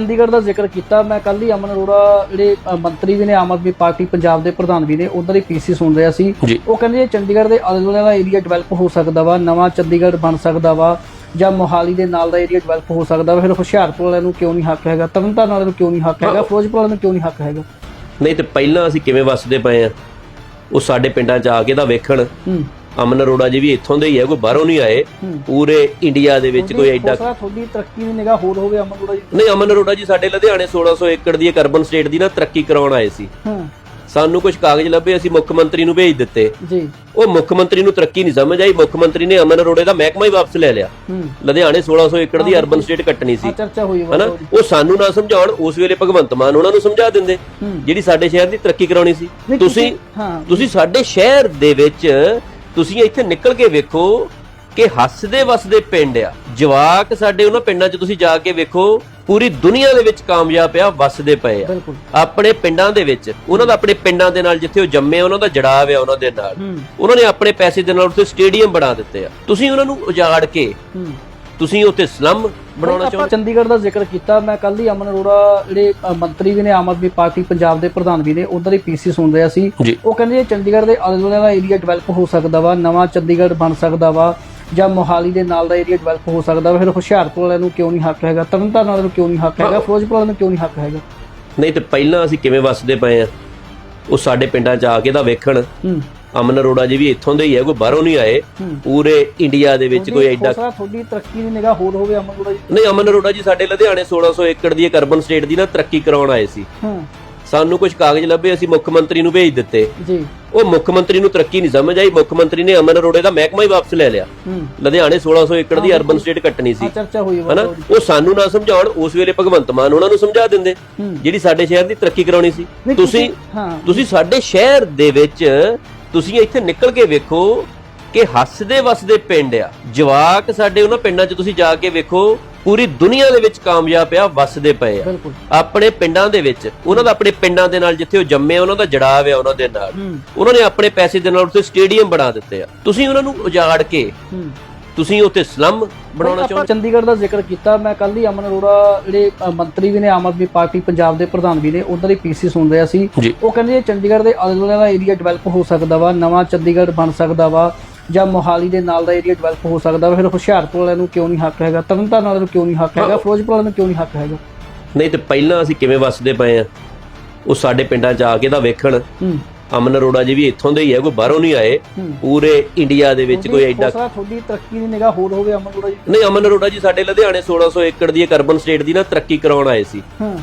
ਚੰਡੀਗੜ੍ਹ ਦਾ ਜ਼ਿਕਰ ਕੀਤਾ ਮੈਂ ਕੱਲ ਹੀ ਅਮਨ ਅਰੋੜਾ ਜਿਹੜੇ ਮੰਤਰੀ ਵੀ ਨੇ ਆਮ ਆਦਮੀ ਪਾਰਟੀ ਪੰਜਾਬ ਦੇ ਪ੍ਰਧਾਨ ਵੀ ਨੇ ਉਹਨਾਂ ਦੀ ਪੀਸੀ ਸੁਣ ਰਿਹਾ ਸੀ। ਉਹ ਕਹਿੰਦੇ ਚੰਡੀਗੜ੍ਹ ਦੇ ਆਲੇ ਦੁਆਲੇ ਦਾ ਏਰੀਆ ਡਿਵੈਲਪ ਹੋ ਸਕਦਾ ਵਾ ਨਵਾਂ ਚੰਡੀਗੜ੍ਹ ਬਣ ਸਕਦਾ ਵਾ ਜਾਂ ਮੋਹਾਲੀ ਦੇ ਨਾਲ ਦਾ ਏਰੀਆ ਡਿਵੈਲਪ ਹੋ ਸਕਦਾ ਵਾ ਫਿਰ ਹੁਸ਼ਿਆਰਪੁਰ ਵਾਲਿਆਂ ਨੂੰ ਕਿਉਂ ਨਹੀਂ ਹੱਕ ਹੈਗਾ ਤਰਨਤਾਰਨ ਵਾਲਿਆਂ ਨੂੰ ਕਿਉਂ ਨਹੀਂ ਹੱਕ ਹੈਗਾ ਫਿਰੋਜ਼ਪੁਰ ਵਾਲਿਆਂ ਨੂੰ ਕਿਉਂ ਨਹੀਂ ਹੱਕ ਹੈਗਾ? ਨਹੀਂ ਤੇ ਪਹਿਲਾਂ ਅਸੀਂ ਕਿਵੇਂ ਵੱਸਦੇ ਪਏ ਆ? ਉਹ ਸਾਡੇ ਪਿੰਡਾਂ 'ਚ ਆ ਕੇ ਤਾਂ ਵੇਖਣ। ਅਮਨ ਅਰੋੜਾ ਜੀ ਵੀ ਇੱਥੋਂ ਦੇ ਹੀ ਆ ਕੋਈ ਬਾਹਰੋਂ ਨਹੀਂ ਆਏ। ਹੂੰ। ਪੂਰੇ ਇੰਡੀਆ ਦੇ ਵਿੱਚ ਕੋਈ ਐਡਾ ਤੁਹਾਡੀ ਤਰੱਕੀ ਦੀ ਨਿਗਾਹ ਹੋਰ ਹੋਵੇ ਅਮਨ ਅਰੋੜਾ ਜੀ ਨਹੀਂ ਅਮਨ ਅਰੋੜਾ ਜੀ ਸਾਡੇ ਲੁਧਿਆਣੇ 1600 ਏਕੜ ਦੀ ਇੱਕ ਅਰਬਨ ਸਟੇਟ ਦੀ ਨਾ ਤਰੱਕੀ ਕਰਾਉਣ ਆਏ ਸੀ। ਹਾਂ। ਸਾਨੂੰ ਕੁਝ ਕਾਗਜ਼ ਲੱਭੇ ਅਸੀਂ ਮੁੱਖ ਮੰਤਰੀ ਨੂੰ ਭੇਜ ਦਿੱਤੇ। ਜੀ। ਉਹ ਮੁੱਖ ਮੰਤਰੀ ਨੂੰ ਤਰੱਕੀ ਨਹੀਂ ਸਮਝ ਆਈ। ਮੁੱਖ ਮੰਤਰੀ ਨੇ ਅਮਨ ਅਰੋੜੇ ਦਾ ਮਹਿਕਮਾ ਹੀ ਵਾਪਸ ਲੈ ਲਿਆ। ਹੂੰ। ਲੁਧਿਆਣੇ 1600 ਏਕੜ ਦੀ ਅਰਬਨ ਸਟੇਟ ਕੱਟਣੀ ਸੀ। ਚਰਚਾ ਹੋਈ ਵਾ ਹਨਾ? ਉਹ ਸਾਨੂੰ ਨਾ ਸਮਝਾਉਣ ਉਸ ਵੇਲੇ ਭਗਵੰਤ ਮਾਨ ਉਹਨਾਂ ਨੂੰ ਸਮਝਾ ਦਿੰਦੇ। ਹੂੰ। ਜਿਹੜੀ ਸਾਡੇ ਸ਼ਹਿਰ ਦੀ ਤਰੱਕੀ ਕਰਾਉਣੀ ਸੀ। ਤੁਸੀਂ ਹਾਂ। ਤੁਸੀਂ ਸਾਡੇ ਸ਼ਹਿਰ ਦੇ ਵਿੱਚ ਤੁਸੀਂ ਇੱਥੇ ਨਿਕਲ ਕੇ ਵੇਖੋ ਕਿ ਹੱਸਦੇ ਵਸਦੇ ਪਿੰਡ ਆ। ਜਵਾਕ ਸਾਡੇ ਉਹਨਾਂ ਪਿੰਡਾਂ 'ਚ ਤੁਸੀਂ ਜਾ ਕੇ ਵੇਖੋ ਪੂਰੀ ਦੁਨੀਆ ਦੇ ਵਿੱਚ ਕਾਮਯਾਬ ਆ ਵਸਦੇ ਪਏ ਆ। ਆਪਣੇ ਪਿੰਡਾਂ ਦੇ ਵਿੱਚ ਉਹਨਾਂ ਦਾ ਆਪਣੇ ਪਿੰਡਾਂ ਦੇ ਨਾਲ ਜਿੱਥੇ ਉਹ ਜੰਮੇ ਉਹਨਾਂ ਦਾ ਜੜਾਵ ਆ ਉਹਨਾਂ ਦੇ ਨਾਲ। ਉਹਨਾਂ ਨੇ ਆਪਣੇ ਪੈਸੇ ਦੇ ਨਾਲ ਉੱਥੇ ਸਟੇਡੀਅਮ ਬਣਾ ਦਿੱਤੇ ਆ। ਤੁਸੀਂ ਉਹਨਾਂ ਨੂੰ ਉਜਾੜ ਕੇ ਤੁਸੀਂ ਉੱਥੇ ਸਲਮ ਬਣਾਉਣਾ ਆਪਾਂ ਚਾਹੁੰਦੇ? ਚੰਡੀਗੜ੍ਹ ਦਾ ਜ਼ਿਕਰ ਕੀਤਾ ਮੈਂ ਕੱਲ ਹੀ ਅਮਨ ਅਰੋੜਾ ਜਿਹੜੇ ਮੰਤਰੀ ਵੀ ਨੇ ਆਮ ਆਦਮੀ ਪਾਰਟੀ ਪੰਜਾਬ ਦੇ ਪ੍ਰਧਾਨ ਵੀ ਨੇ ਉਹਨਾਂ ਦੀ ਪੀਸੀ ਸੁਣ ਰਿਹਾ ਸੀ। ਉਹ ਕਹਿੰਦੇ ਚੰਡੀਗੜ੍ਹ ਦੇ ਆਲੇ ਦੁਆਲੇ ਦਾ ਏਰੀਆ ਡਿਵੈਲਪ ਹੋ ਸਕਦਾ ਵਾ ਨਵਾਂ ਚੰਡੀਗੜ੍ਹ ਬਣ ਸਕਦਾ ਵਾ ਜਾਂ ਮੋਹਾਲੀ ਦੇ ਨਾਲ ਦਾ ਏਰੀਆ ਡਿਵੈਲਪ ਹੋ ਸਕਦਾ ਵਾ ਫਿਰ ਹੁਸ਼ਿਆਰਪੁਰ ਵਾਲਿਆਂ ਨੂੰ ਕਿਉਂ ਨਹੀਂ ਹੱਕ ਹੈਗਾ ਤਰਨਤਾਰਨ ਵਾਲਿਆਂ ਨੂੰ ਕਿਉਂ ਨਹੀਂ ਹੱਕ ਹੈਗਾ ਫਿਰੋਜ਼ਪੁਰ ਵਾਲਿਆਂ ਨੂੰ ਕਿਉਂ ਨਹੀਂ ਹੱਕ ਹੈਗਾ? ਨਹੀਂ ਤੇ ਪਹਿਲਾਂ ਅਸੀਂ ਕਿਵੇਂ ਵਸਦੇ ਪਏ ਆ? ਉਹ ਸਾਡੇ ਪਿੰਡਾਂ 'ਚ ਆ ਕੇ ਤਾਂ ਵੇਖਣ। ਅਮਨ ਅਰੋੜਾ ਜੀ ਵੀ ਇੱਥੋਂ ਦੇ ਹੀ ਆ ਕੋਈ ਬਾਹਰੋਂ ਨਹੀਂ ਆਏ। ਹੂੰ। ਪੂਰੇ ਇੰਡੀਆ ਦੇ ਵਿੱਚ ਕੋਈ ਐਡਾ ਤੁਹਾਡੀ ਤਰੱਕੀ ਦੀ ਨਿਗਾਹ ਹੋਰ ਹੋਵੇ ਅਮਨ ਅਰੋੜਾ ਜੀ? ਨਹੀਂ ਅਮਨ ਅਰੋੜਾ ਜੀ ਸਾਡੇ ਲੁਧਿਆਣੇ 1600 ਏਕੜ ਦੀ ਇੱਕ ਅਰਬਨ ਸਟੇਟ ਦੀ ਨਾ ਤਰੱਕੀ ਕਰਾਉਣ ਆਏ ਸੀ। ਹਾਂ। ਸਾਨੂੰ ਕੁਝ ਕਾਗਜ਼ ਲੱਭੇ ਅਸੀਂ ਮੁੱਖ ਮੰਤਰੀ ਨੂੰ ਭੇਜ ਦਿੱਤੇ। ਜੀ। ਉਹ ਮੁੱਖ ਮੰਤਰੀ ਨੂੰ ਤਰੱਕੀ ਨਹੀਂ ਸਮਝ ਆਈ। ਮੁੱਖ ਮੰਤਰੀ ਨੇ ਅਮਨ ਅਰੋੜੇ ਦਾ ਮਹਿਕਮਾ ਹੀ ਵਾਪਸ ਲੈ ਲਿਆ। ਹੂੰ। ਲੁਧਿਆਣੇ 1600 ਏਕੜ ਦੀ ਅਰਬਨ ਸਟੇਟ ਕੱਟਣੀ ਸੀ। ਚਰਚਾ ਹੋਈ ਹਨਾ? ਉਹ ਸਾਨੂੰ ਨਾ ਸਮਝਾਉਣ ਉਸ ਵੇਲੇ ਭਗਵੰਤ ਮਾਨ ਉਹਨਾਂ ਨੂੰ ਸਮਝਾ ਦਿੰਦੇ ਹੂੰ। ਜਿਹੜੀ ਸਾਡੇ ਸ਼ਹਿਰ ਦੀ ਤਰੱਕੀ ਕਰਾਉਣੀ ਸੀ। ਤੁਸੀਂ ਹਾਂ। ਤੁਸੀਂ ਸਾਡੇ ਸ਼ਹਿਰ ਦੇ ਵਿੱਚ ਤੁਸੀਂ ਇੱਥੇ ਨਿਕਲ ਕੇ ਵੇਖੋ ਕਿ ਹੱਸਦੇ ਵਸਦੇ ਪਿੰਡ ਆ। ਜਵਾਕ ਸਾਡੇ ਉਹਨਾਂ ਪਿੰਡਾਂ 'ਚ ਤੁਸੀਂ ਜਾ ਕੇ ਵੇਖੋ ਪੂਰੀ ਦੁਨੀਆ ਦੇ ਵਿੱਚ ਕਾਮਯਾਬ ਆ ਵਸਦੇ ਪਏ ਆ। ਆਪਣੇ ਪਿੰਡਾਂ ਦੇ ਵਿੱਚ ਉਹਨਾਂ ਦਾ ਆਪਣੇ ਪਿੰਡਾਂ ਦੇ ਨਾਲ ਜਿੱਥੇ ਉਹ ਜੰਮੇ ਉਹਨਾਂ ਦਾ ਜੜਾਵ ਆ ਉਹਨਾਂ ਦੇ ਨਾਲ। ਉਹਨਾਂ ਨੇ ਆਪਣੇ ਪੈਸੇ ਦੇ ਨਾਲ ਉੱਥੇ ਸਟੇਡੀਅਮ ਬਣਾ ਦਿੱਤੇ ਆ। ਤੁਸੀਂ ਉਹਨਾਂ ਨੂੰ ਉਜਾੜ ਕੇ ਤੁਸੀਂ ਉੱਥੇ ਸਲਮ ਬਣਾਉਣਾ ਆਪਾਂ ਚਾਹੁੰਦੇ? ਚੰਡੀਗੜ੍ਹ ਦਾ ਜ਼ਿਕਰ ਕੀਤਾ ਮੈਂ ਕੱਲ ਹੀ ਅਮਨ ਅਰੋੜਾ ਜਿਹੜੇ ਮੰਤਰੀ ਵੀ ਨੇ ਆਮ ਆਦਮੀ ਪਾਰਟੀ ਪੰਜਾਬ ਦੇ ਪ੍ਰਧਾਨ ਵੀ ਨੇ ਉਹਨਾਂ ਦੀ ਪੀਸੀ ਸੁਣ ਰਿਹਾ ਸੀ। ਉਹ ਕਹਿੰਦੇ ਜੇ ਚੰਡੀਗੜ੍ਹ ਦੇ ਦੁਆਲੇ ਦਾ ਏਰੀਆ ਡਿਵੈਲਪ ਹੋ ਸਕਦਾ ਵਾ ਨਵਾਂ ਚੰਡੀਗੜ੍ਹ ਬਣ ਸਕਦਾ ਵਾ ਜਾਂ ਮੋਹਾਲੀ ਦੇ ਨਾਲ ਦਾ ਏਰੀਆ ਡਿਵੈਲਪ ਹੋ ਸਕਦਾ ਵਾ ਫਿਰ ਹੁਸ਼ਿਆਰਪੁਰ ਵਾਲਿਆਂ ਨੂੰ ਕਿਉਂ ਨਹੀਂ ਹੱਕ ਹੈਗਾ? ਤਰਨਤਾਰਨ ਵਾਲਿਆਂ ਨੂੰ ਕਿਉਂ ਨਹੀਂ ਹੱਕ ਹੈਗਾ? ਫਿਰੋਜ਼ਪੁਰ ਵਾਲਿਆਂ ਨੂੰ ਕਿਉਂ ਨਹੀਂ ਹੱਕ ਹੈਗਾ? ਨਹੀਂ ਤੇ ਪਹਿਲਾਂ ਅਸੀਂ ਕਿਵੇਂ ਵਸਦੇ ਪਏ ਆ? ਉਹ ਸਾਡੇ ਪਿੰਡਾਂ 'ਚ ਆ ਕੇ ਤਾਂ ਵੇਖਣ। ਅਮਨ ਅਰੋੜਾ ਜੀ ਵੀ ਇੱਥੋਂ ਦੇ ਹੀ ਆ ਕੋਈ ਬਾਹਰੋਂ ਨਹੀਂ ਆਏ। ਹੂੰ। ਪੂਰੇ ਇੰਡੀਆ ਦੇ ਵਿੱਚ ਕੋਈ ਐਡਾ ਤੁਹਾਡੀ ਤਰੱਕੀ ਦੀ ਨਿਗਾਹ ਹੋਰ ਹੋਵੇ ਅਮਨ ਅਰੋੜਾ ਜੀ। ਨਹੀਂ ਅਮਨ ਅਰੋੜਾ ਜੀ ਸਾਡੇ ਲੁਧਿਆਣੇ 1600 ਏਕੜ ਦੀ ਅਰਬਨ ਸਟੇਟ ਦੀ ਨਾ ਤਰੱਕੀ ਕਰਾਉਣ ਆਏ ਸੀ। ਹਾਂ।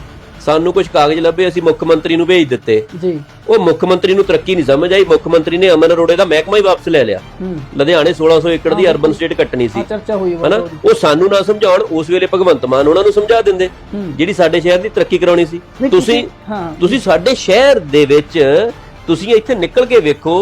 ਸਾਨੂੰ ਕੁਝ ਕਾਗਜ਼ ਲੱਭੇ ਅਸੀਂ ਮੁੱਖ ਮੰਤਰੀ ਨੂੰ ਭੇਜ ਦਿੱਤੇ। ਜੀ। ਉਹ ਮੁੱਖ ਮੰਤਰੀ ਨੂੰ ਤਰੱਕੀ ਨਹੀਂ ਸਮਝ ਆਈ। ਮੁੱਖ ਮੰਤਰੀ ਨੇ ਅਮਨ ਅਰੋੜੇ ਦਾ ਮਹਿਕਮਾ ਹੀ ਵਾਪਸ ਲੈ ਲਿਆ। ਹੂੰ। ਲੁਧਿਆਣੇ 1600 ਏਕੜ ਦੀ ਅਰਬਨ ਸਟੇਟ ਕੱਟਣੀ ਸੀ। ਚਰਚਾ ਹੋਈ ਹਨਾ? ਉਹ ਸਾਨੂੰ ਨਾ ਸਮਝਾਉਣ ਉਸ ਵੇਲੇ ਭਗਵੰਤ ਮਾਨ ਉਹਨਾਂ ਨੂੰ ਸਮਝਾ ਦਿੰਦੇ। ਹੂੰ। ਜਿਹੜੀ ਸਾਡੇ ਸ਼ਹਿਰ ਦੀ ਤਰੱਕੀ ਕਰਾਉਣੀ ਸੀ। ਤੁਸੀਂ ਹਾਂ। ਤੁਸੀਂ ਸਾਡੇ ਸ਼ਹਿਰ ਦੇ ਵਿੱਚ ਤੁਸੀਂ ਇੱਥੇ ਨਿਕਲ ਕੇ ਵੇਖੋ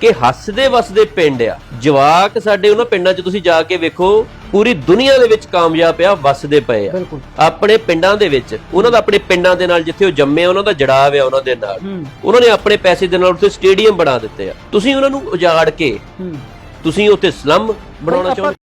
ਕਿ ਹੱਸਦੇ ਵਸਦੇ ਪਿੰਡ ਆ। ਜਵਾਕ ਸਾਡੇ ਉਹਨਾਂ ਪਿੰਡਾਂ 'ਚ ਤੁਸੀਂ ਜਾ ਕੇ ਵੇਖੋ ਪੂਰੀ ਦੁਨੀਆ ਦੇ ਵਿੱਚ ਕਾਮਯਾਬ ਆ ਵਸਦੇ ਪਏ ਆ। ਆਪਣੇ ਪਿੰਡਾਂ ਦੇ ਵਿੱਚ ਉਹਨਾਂ ਦਾ ਆਪਣੇ ਪਿੰਡਾਂ ਦੇ ਨਾਲ ਜਿੱਥੇ ਉਹ ਜੰਮੇ ਉਹਨਾਂ ਦਾ ਜੜਾਵ ਆ ਉਹਨਾਂ ਦੇ ਨਾਲ। ਉਹਨਾਂ ਨੇ ਆਪਣੇ ਪੈਸੇ ਦੇ ਨਾਲ ਉੱਥੇ ਸਟੇਡੀਅਮ ਬਣਾ ਦਿੱਤੇ ਆ। ਤੁਸੀਂ ਉਹਨਾਂ ਨੂੰ ਉਜਾੜ ਕੇ ਤੁਸੀਂ ਉੱਥੇ ਸਲਮ ਬਣਾਉਣਾ ਚਾਹੁੰਦੇ